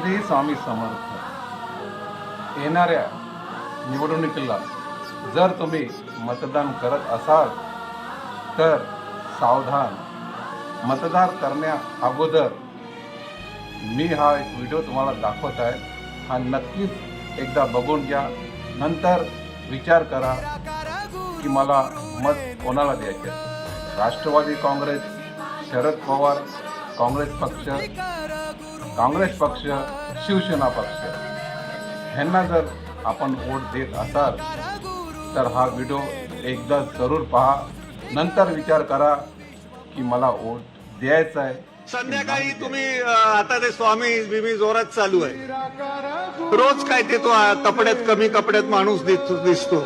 श्री स्वामी समर्थ. येणाऱ्या निवडणुकीला जर तुम्ही मतदान करत असाल तर सावधान. मतदान करण्या अगोदर मी हा एक व्हिडिओ तुम्हाला दाखवत आहे. हा नक्कीच एकदा बघून घ्या. नंतर विचार करा की मला मत कोणाला द्यायचे राष्ट्रवादी काँग्रेस शरद पवार काँग्रेस पक्ष काँग्रेस पक्ष शिवसेना पक्ष ह्यांना जर आपण वोट देत असाल तर हा व्हिडिओ एकदा जरूर पहा. नंतर विचार करा की मला वोट द्यायचा आहे संध्याकाळी तुम्ही आता ते स्वामी बिमी जोरात चालू आहे. रोज काय ते तो कपड्यात कमी कपड्यात माणूस दिसतो दिसतो.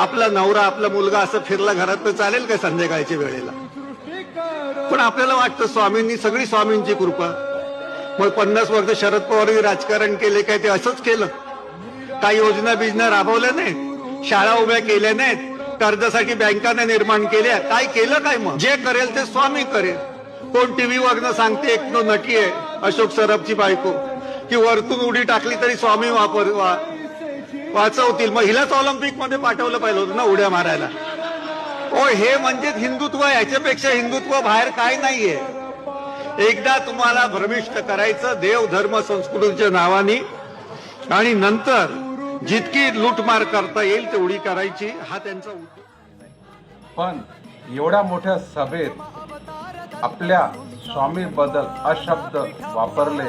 आपला नवरा आपला मुलगा असं फिरला घरात तर चालेल का संध्याकाळच्या वेळेला? पण आपल्याला वाटतं स्वामींनी सगळी स्वामींची कृपा. मग पन्नास वर्ष शरद पवारनी राजकारण केले काय ते असंच केलं? काही योजना बिजना राबवल्या नाहीत? शाळा उभ्या केल्या नाहीत? कर्जासाठी बँकाने निर्माण केल्या? काय केलं काय मग? जे करेल ते स्वामी करेल. कोण टीव्ही वरनं सांगते एक तो नटी आहे अशोक सरबची बायको. की वरतून उडी टाकली तरी स्वामी वापर वा- वाचवतील. मग हिलाच ऑलिम्पिकमध्ये पाठवलं पाहिलं होतं ना उड्या मारायला. ओ हे म्हणजे हिंदुत्व याच्यापेक्षा हिंदुत्व बाहेर काय नाहीये. एकदा तुम्हाला भ्रमिष्ट करायचं देव धर्म संस्कृतीच्या नावाने. आणि नंतर जितकी लूटमार करता येईल तेवढी करायची. हा त्यांचा उद्देश. पण एवढ्या मोठ्या सभेत आपल्या स्वामीबद्दल अशब्द वापरले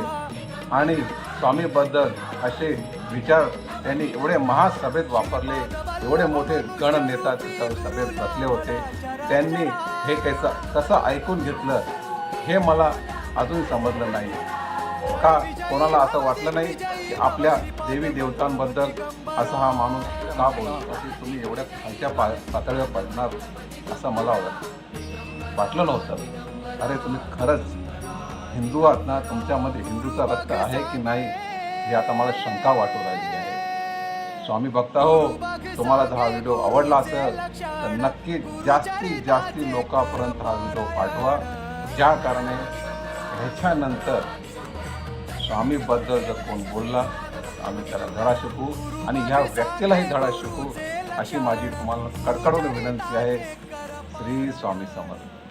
आणि स्वामीबद्दल असे विचार त्यांनी एवढे महासभेत वापरले एवढे मोठे गण नेता तिथं सभेत बसले होते. त्यांनी हे कसं कसं ऐकून घेतलं. हे मला अजून समजलं नाही. का कोणाला असं वाटलं नाही की आपल्या देवी देवतांबद्दल असा हा माणूस का बोलतो की तुम्ही एवढ्या खालच्या पा पातळीवर पडणार असं मला वाटलं. वाटलं नव्हतं. अरे तुम्ही खरंच हिंदू आहात ना तुमच्यामध्ये हिंदूचा रक्त आहे की नाही हे आता मला शंका वाटू राहिली आहे. स्वामी भक्ता हो तुम्हाला जर हा व्हिडिओ आवडला असेल तर नक्की जास्तीत जास्ती लोकांपर्यंत हा व्हिडिओ पाठवा. ज्या कारणे ह्याच्यानंतर स्वामीबद्दल जर कोण बोलला आम्ही त्याला धडा शिकू आणि ह्या व्यक्तीलाही धडा शिकू अशी माझी तुम्हाला कडकडून विनंती आहे श्री स्वामी समर्थ.